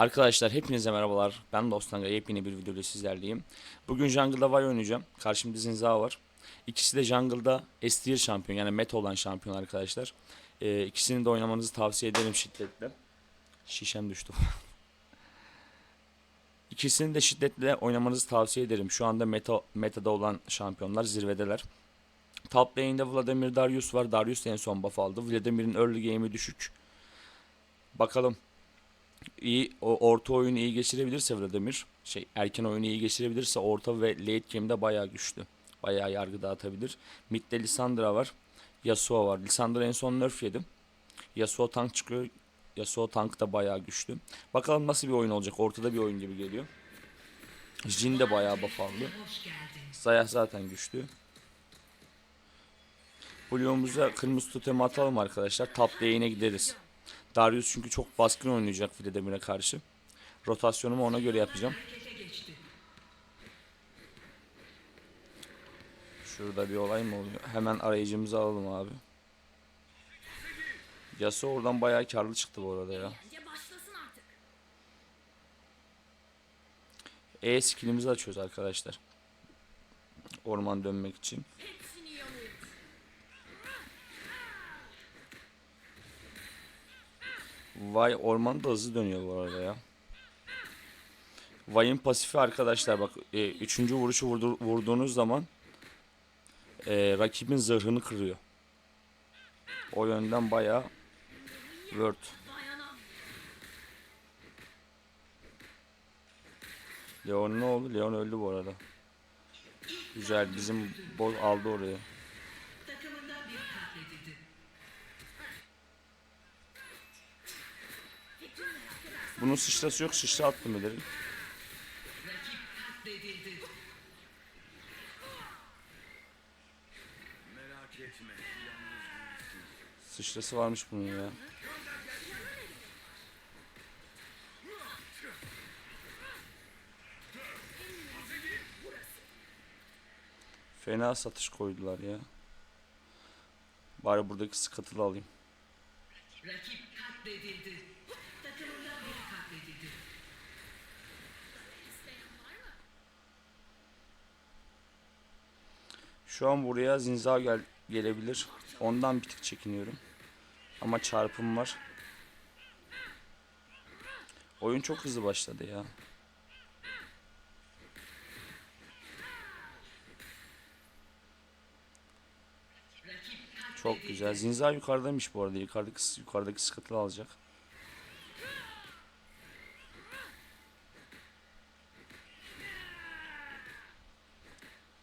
Arkadaşlar hepinize merhabalar. Ben Dostanga yepyeni bir videoda sizlerleyim. Bugün Jungle'da Vay oynayacağım. Karşımda Zinza var. İkisi de Jungle'da S tier şampiyon yani meta olan şampiyon arkadaşlar. Ee, ikisini de oynamanızı tavsiye ederim şiddetle. Şişem düştü. İkisini de şiddetle oynamanızı tavsiye ederim. Şu anda meta metada olan şampiyonlar zirvedeler. Top lane'de Vladimir Darius var. Darius en son buff aldı. Vladimir'in early game'i düşük. Bakalım iyi o orta oyunu iyi geçirebilirse Vladimir şey erken oyunu iyi geçirebilirse orta ve late game'de bayağı güçlü. Bayağı yargı dağıtabilir. Mid'de Lissandra var. Yasuo var. Lissandra en son nerf yedim. Yasuo tank çıkıyor. Yasuo tank da bayağı güçlü. Bakalım nasıl bir oyun olacak. Ortada bir oyun gibi geliyor. Jin de bayağı buff aldı. Zaya zaten güçlü. Blue'umuza kırmızı totemi atalım arkadaşlar. Top lane'e gideriz. Darius çünkü çok baskın oynayacak Vladimir'e karşı. Rotasyonumu ona göre yapacağım. Şurada bir olay mı oluyor? Hemen arayıcımızı alalım abi. Yasuo oradan bayağı karlı çıktı bu arada ya. E skillimizi açıyoruz arkadaşlar. Orman dönmek için. Vay orman da hızlı dönüyor bu arada ya. Vay'ın pasifi arkadaşlar bak e, üçüncü vuruşu vurdu, vurduğunuz zaman e, rakibin zırhını kırıyor. O yönden bayağı word. Leon ne oldu? Leon öldü bu arada. Güzel bizim bol aldı orayı. Bunun sıçrası yok sıçra attım ileri. Sıçrası varmış bunun ya. Fena satış koydular ya. Bari buradaki sıkıntılı alayım. Rakip katledildi. Takımından biri katledildi. İsteyen var mı? Şu an buraya zinza gel gelebilir. Ondan bir tık çekiniyorum. Ama çarpım var. Oyun çok hızlı başladı ya. Çok güzel. Zinza yukarıdaymış bu arada. Yukarıdaki, yukarıdaki sıkıntılı alacak.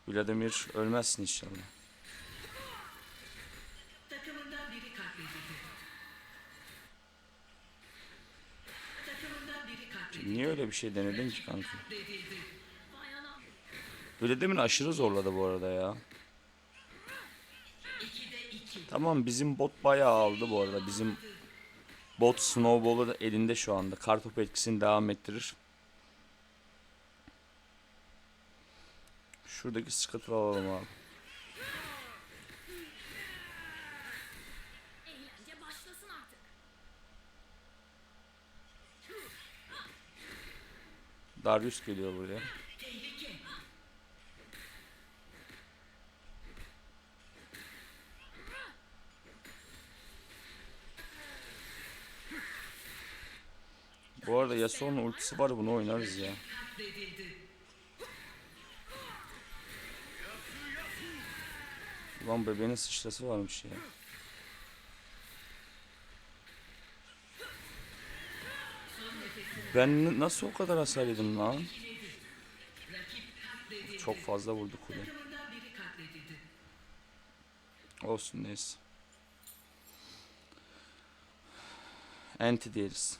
Vladimir ölmezsin inşallah. Takımından biri katledildi. Takımından biri katledildi. Niye öyle bir şey denedin ki kanka? Vladimir aşırı zorladı bu arada ya. Tamam bizim bot bayağı aldı bu arada. Bizim bot snowball'u da elinde şu anda. Kartopu etkisini devam ettirir. Şuradaki sıkıntı alalım abi. Darius geliyor buraya. Bu arada Yasuo'nun ultisi var bunu oynarız ya. Ulan bebeğin sıçrası varmış ya. Ben nasıl o kadar hasar yedim lan? Çok fazla vurdu kule. Olsun neyse. Anti bilirim.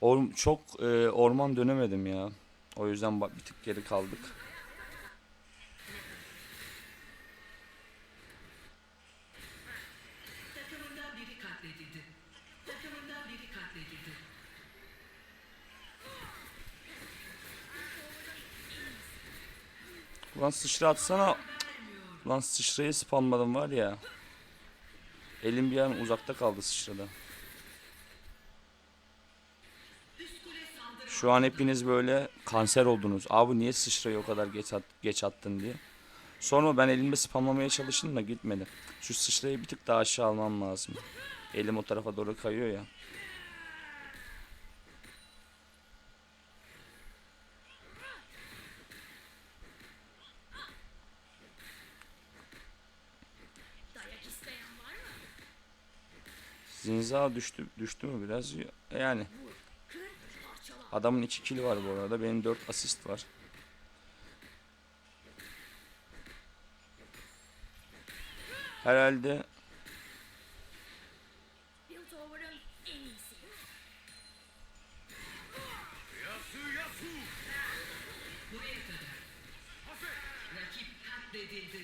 Or çok e, orman dönemedim ya. O yüzden bir tık geri kaldık. Lan sıçra atsana. Lan sıçrayı spamladım var ya. Elim bir an uzakta kaldı sıçrada. Şu an hepiniz böyle kanser oldunuz. Abi niye sıçrayı o kadar geç, at, geç attın diye. Sonra ben elimde spamlamaya çalıştım da gitmedi. Şu sıçrayı bir tık daha aşağı almam lazım. Elim o tarafa doğru kayıyor ya. Zinza düştü düştü mü biraz? Yani adamın 2 kill var bu arada. Benim 4 asist var. Herhalde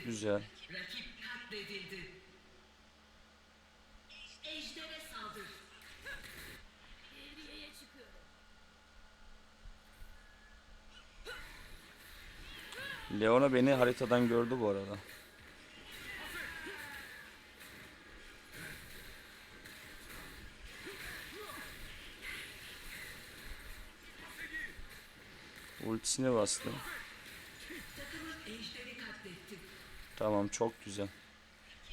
güzel. Rakip katledildi. Ejder'e saldır. Devriyeye çıkıyorum. Leona beni haritadan gördü bu arada. Ultisine bastı. Tamam çok güzel.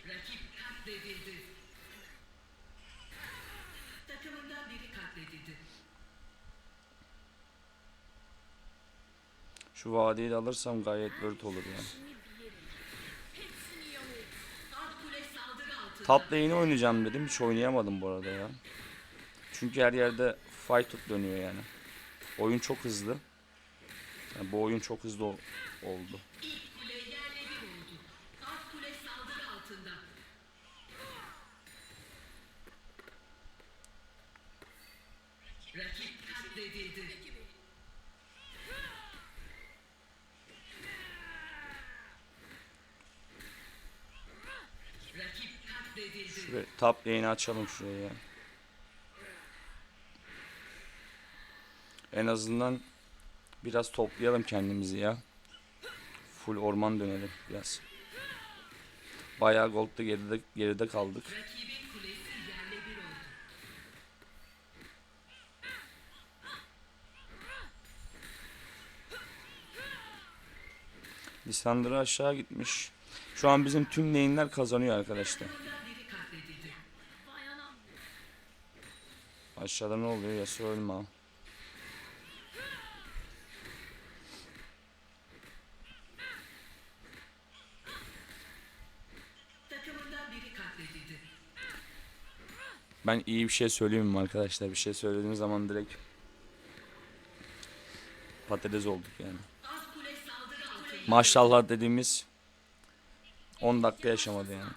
Rakip katledildi. Takımından biri katledildi. Şu vadeyi de alırsam gayet word olur yani. Top lane'i oynayacağım dedim. Hiç oynayamadım bu arada ya. Çünkü her yerde fight dönüyor yani. Oyun çok hızlı. Yani bu oyun çok hızlı ol- oldu. İlk kule yerle bir oldu. Alt kule saldırı altında. Rakip katledildi. Rakip katledildi. Şuraya, top lane'i açalım şuraya ya. En azından biraz toplayalım kendimizi ya. Full orman dönelim biraz. Bayağı gold'da geride, geride kaldık. Lisandro aşağı gitmiş. Şu an bizim tüm lane'ler kazanıyor arkadaşlar. Takımından biri katledildi. Vay anam. Aşağıda ne oluyor ya ölme. Ben iyi bir şey söyleyeyim mi arkadaşlar? Bir şey söylediğim zaman direkt patates olduk yani. Maşallah dediğimiz 10 dakika yaşamadı yani.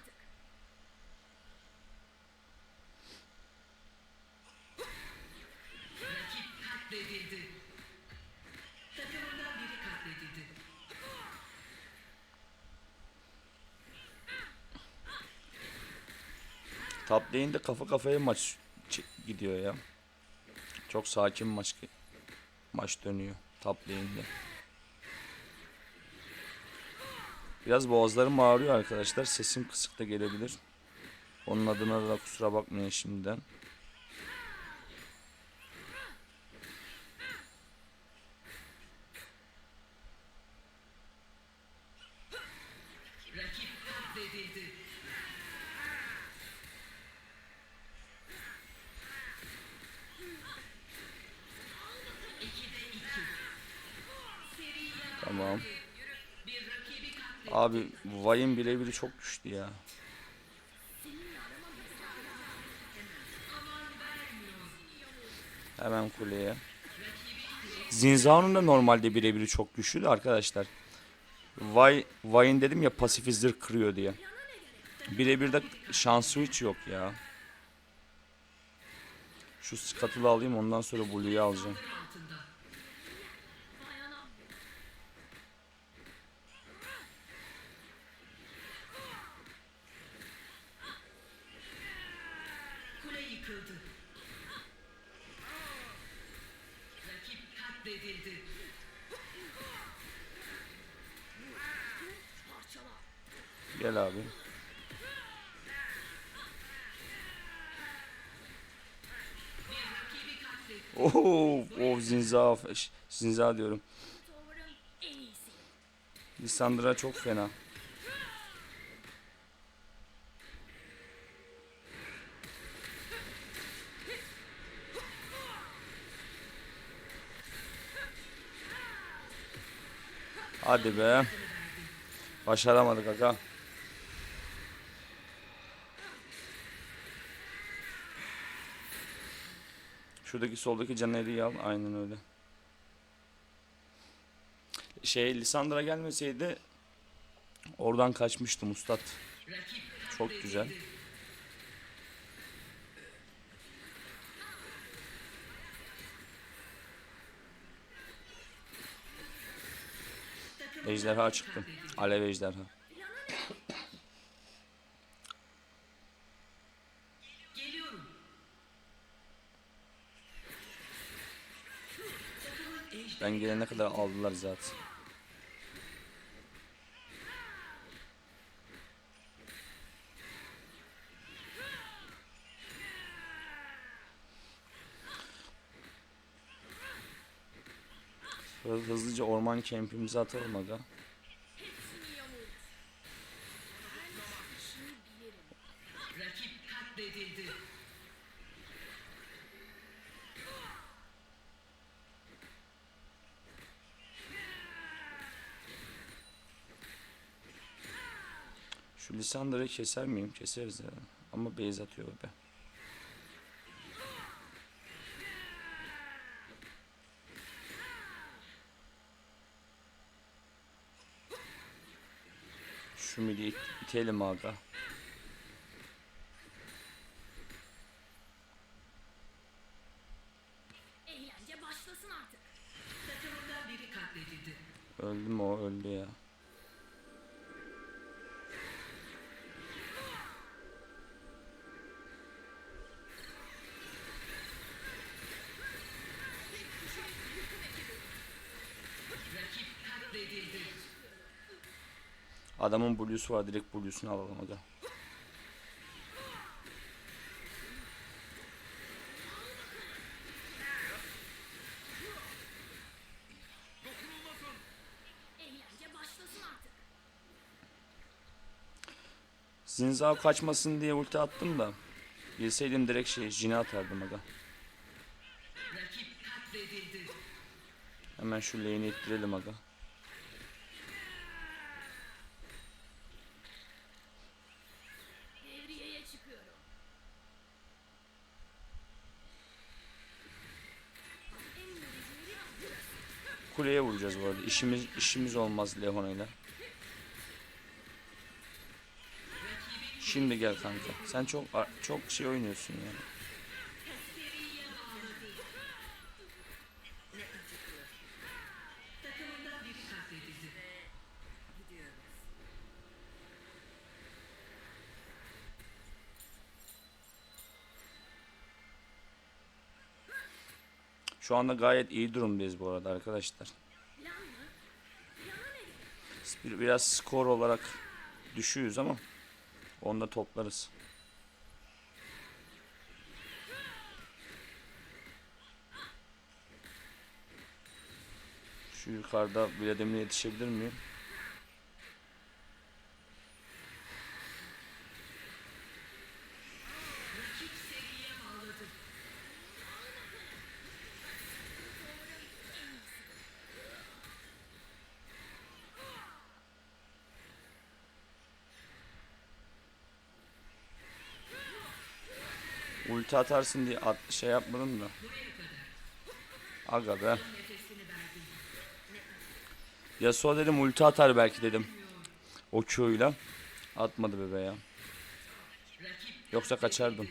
Rakip katledildi. Takımından biri katledildi. Top lane'de kafa kafaya maç gidiyor ya. Çok sakin maç maç dönüyor top lane'de. Biraz boğazlarım ağrıyor arkadaşlar. Sesim kısık da gelebilir. Onun adına da kusura bakmayın şimdiden. Rakip katledildi. İkide iki. Seri Tamam. Abi Vay'ın birebiri çok düştü ya. Hemen kuleye. Zinza'nın da normalde birebiri çok güçlü de arkadaşlar. Vay, Vay'ın dedim ya pasif kırıyor diye. Birebir de şansı hiç yok ya. Şu skatulu alayım ondan sonra Blue'yu alacağım. altında. Vay anam. Kule yıkıldı. Rakip katledildi. Gel abi. Bir rakibi katletti. Oo, o Zinza, Zinza diyorum. Lissandra çok fena. Hadi be. Başaramadık aga. Şuradaki soldaki Caner'i al. Aynen öyle. Şey Lisandra gelmeseydi oradan kaçmıştım ustad. Rakip Çok güzel. Ejderha çıktı. Alev ejderha. Ben gelene kadar aldılar zaten. Hızlıca orman kempimizi atalım aga. Şu Lisandra'yı keser miyim? Keseriz ya. Ama base atıyor be. Şu midi it- itelim aga. Adamın blue'su var. Direkt blue'sunu alalım aga. Zinzao kaçmasın diye ulti attım da. Bilseydim direkt şey Jin'e atardım aga. Hemen şu lane'i ittirelim aga. Çıkıyorum. Kuleye vuracağız bu arada. İşimiz işimiz olmaz Leona'yla. Şimdi gel kanka. Sen çok çok şey oynuyorsun yani. Takımından biri katledildi. Şu anda gayet iyi durumdayız bu arada arkadaşlar. Biraz skor olarak düşüyoruz ama onu da toplarız. Şu yukarıda Vladimir'e yetişebilir miyim? Ulti atarsın diye at, şey yapmadım da. Aga be. Yasuo dedim ulti atar belki dedim. O Q'yla. Atmadı bebe ya. Yoksa kaçardım.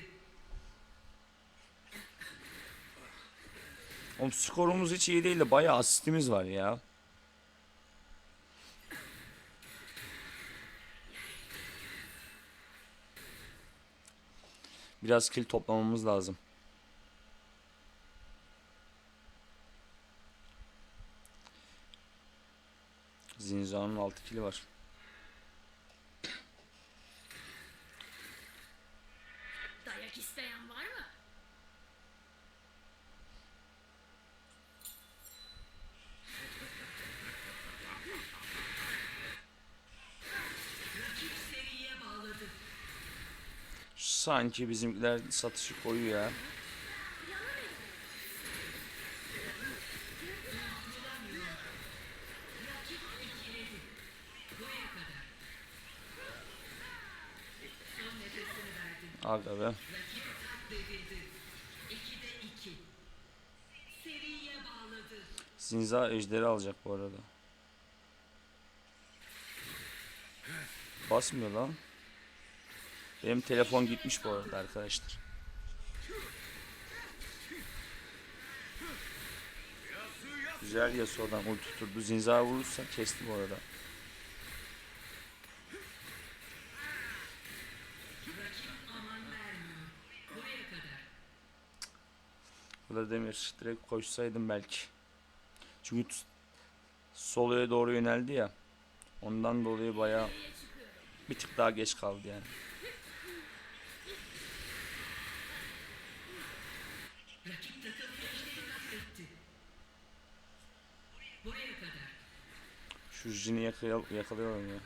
Oğlum skorumuz hiç iyi değil de bayağı asistimiz var ya. Biraz kill toplamamız lazım. Zinza'nın 6 kili var. Dayak isteyen var mı? Sanki bizimkiler satışı koyuyor ya. Aga be. Rakip katledildi. 2'de 2. Seriye bağladı. Zinza ejderi alacak bu arada. Basmıyor lan. Benim telefon gitmiş bu arada arkadaşlar. Güzel Yasuo'dan ulti tutturdu. Zinza vurursa kesti bu arada. Vladimir direkt koşsaydım belki. Çünkü soloya doğru yöneldi ya. Ondan dolayı bayağı bir tık daha geç kaldı yani. Rakip takım ejderi katletti. Buraya kadar. Şu Jin'i yakal yakalayalım ya.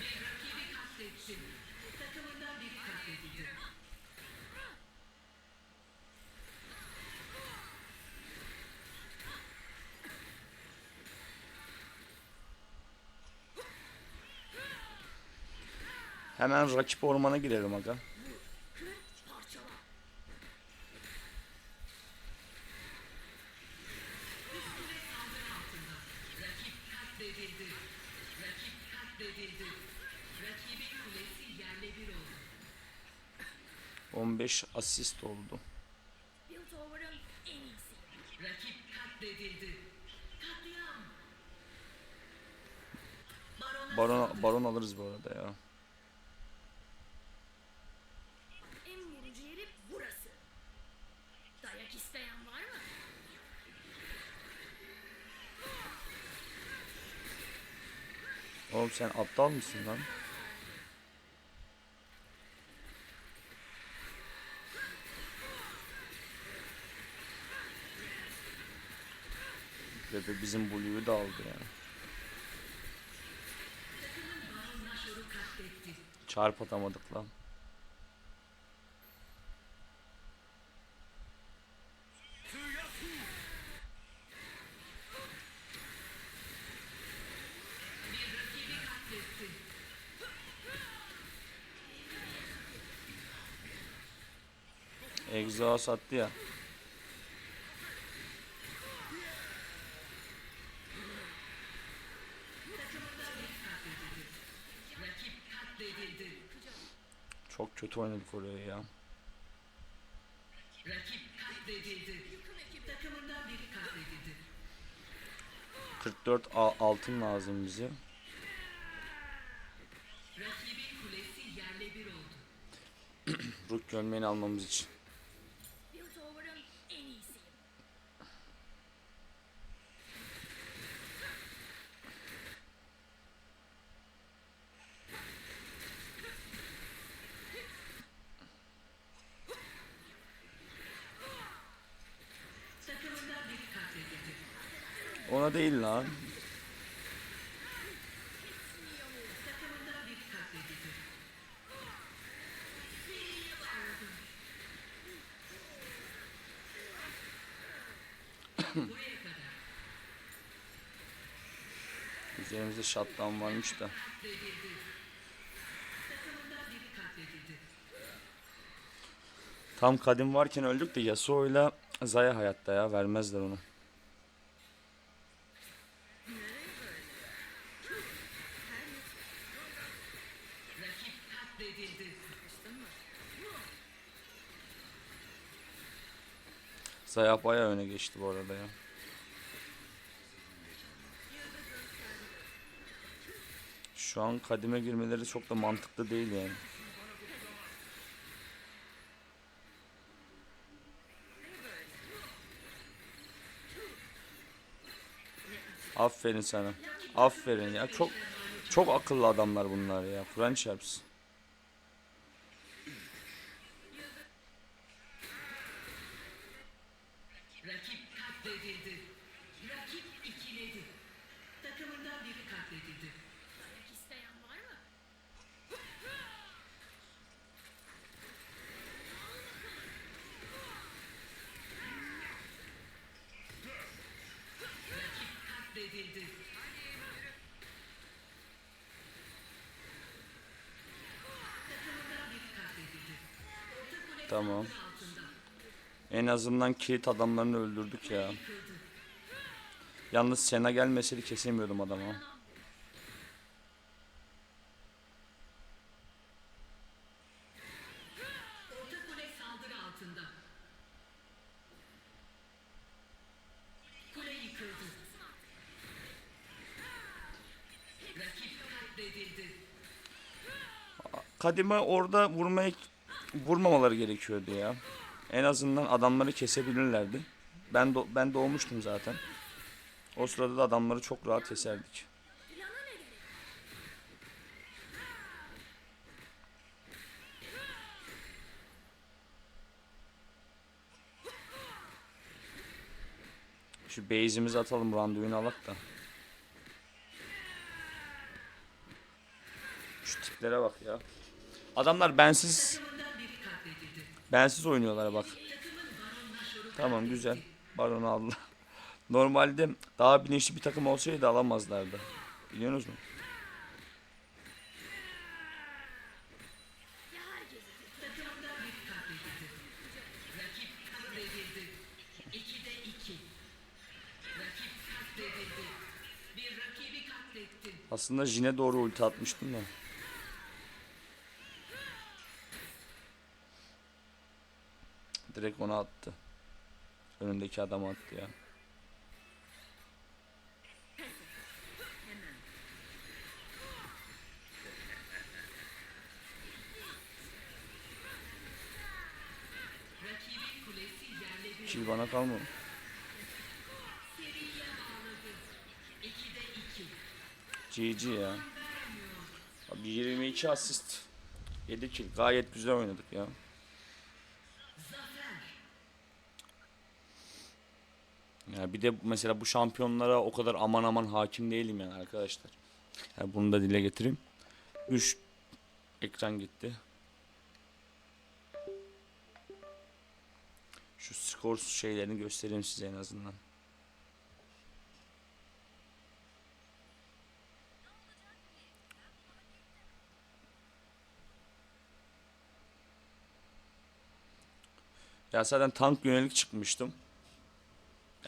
Bir rakibi katletti. Takımından biri katledildi. Hemen rakip ormana girelim aga. Oldu. 15 asist oldu. Baron baron alırız bu arada ya. En vurucu yeri burası. Dayak isteyen var mı? Oğlum sen aptal mısın lan? De bizim Blue'yu da aldı yani. Çarp atamadık lan. Bir rakibi katletti. Exhaust attı ya. Takımından biri katledildi. Rakip katledildi. Çok kötü oynadık oraya ya. Rakip katledildi. Takımından biri katledildi. 44 a- altın lazım bize. Rakibin kulesi yerle bir oldu. Rook gömleğini almamız için. Piltover'ın en iyisi. Takımından biri katledildi. Ona değil lan. Takımından biri katledildi. Seriye bağladı. Buraya kadar Üzerimizde shutdown varmış da. Tam kadim varken öldük de Yasuo'yla Zaya hayatta ya. Vermezler onu. Rakip katledildi. Zaya bayağı öne geçti bu arada ya. Şu an kadime girmeleri çok da mantıklı değil yani. Aferin sana. Aferin ya. Çok çok akıllı adamlar bunlar ya. Kur'an çarpsın. Tamam. En azından kilit adamlarını öldürdük ya. Yalnız Sena gelmeseydi kesemiyordum adamı. Kadime orada vurmaya vurmamaları gerekiyordu ya. En azından adamları kesebilirlerdi. Ben do- ben doğmuştum zaten. O sırada da adamları çok rahat keserdik. Şu base'imizi atalım randevunu alak da. Şu tiplere bak ya. Adamlar bensiz. Bensiz oynuyorlar bak. Tamam güzel. Baron aldı. Normalde daha bilinçli bir takım olsaydı alamazlardı. Biliyorsunuz mu? Aslında Jin'e doğru ulti atmıştım da. Direkt ona attı. Önündeki adam attı ya. Kill bana kalmıyor. GG ya. Abi 22 asist. 7 kill. Gayet güzel oynadık ya. Zafer. Ya bir de mesela bu şampiyonlara o kadar aman aman hakim değilim yani arkadaşlar. Yani bunu da dile getireyim. 3 ekran gitti. Şu skor şeylerini göstereyim size en azından. Ya zaten tank yönelik çıkmıştım.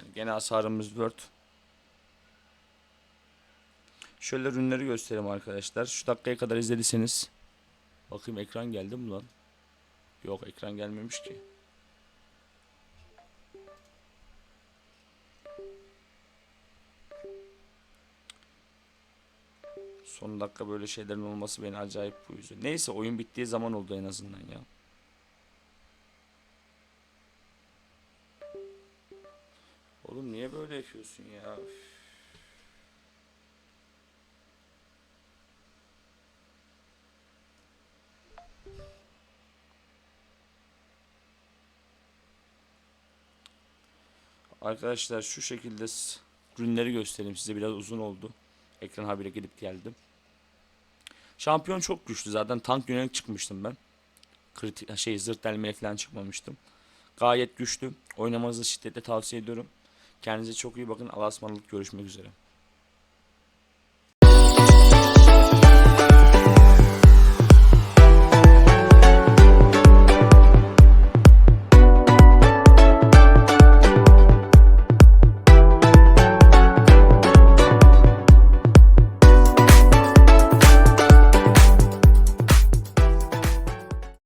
Yani gene hasarımız Word. Şöyle ürünleri göstereyim arkadaşlar. Şu dakikaya kadar izlediyseniz. Bakayım ekran geldi mi lan? Yok ekran gelmemiş ki. Son dakika böyle şeylerin olması beni acayip bu yüzden. Neyse oyun bittiği zaman oldu en azından ya. Oğlum niye böyle yapıyorsun ya? Üf. Arkadaşlar şu şekilde ürünleri göstereyim size biraz uzun oldu. Ekran habire gidip geldim. Şampiyon çok güçlü zaten tank yönelik çıkmıştım ben. Kritik şey zırt delmeye falan çıkmamıştım. Gayet güçlü. Oynamanızı şiddetle tavsiye ediyorum. Kendinize çok iyi bakın. Allah'a ısmarladık. Görüşmek üzere.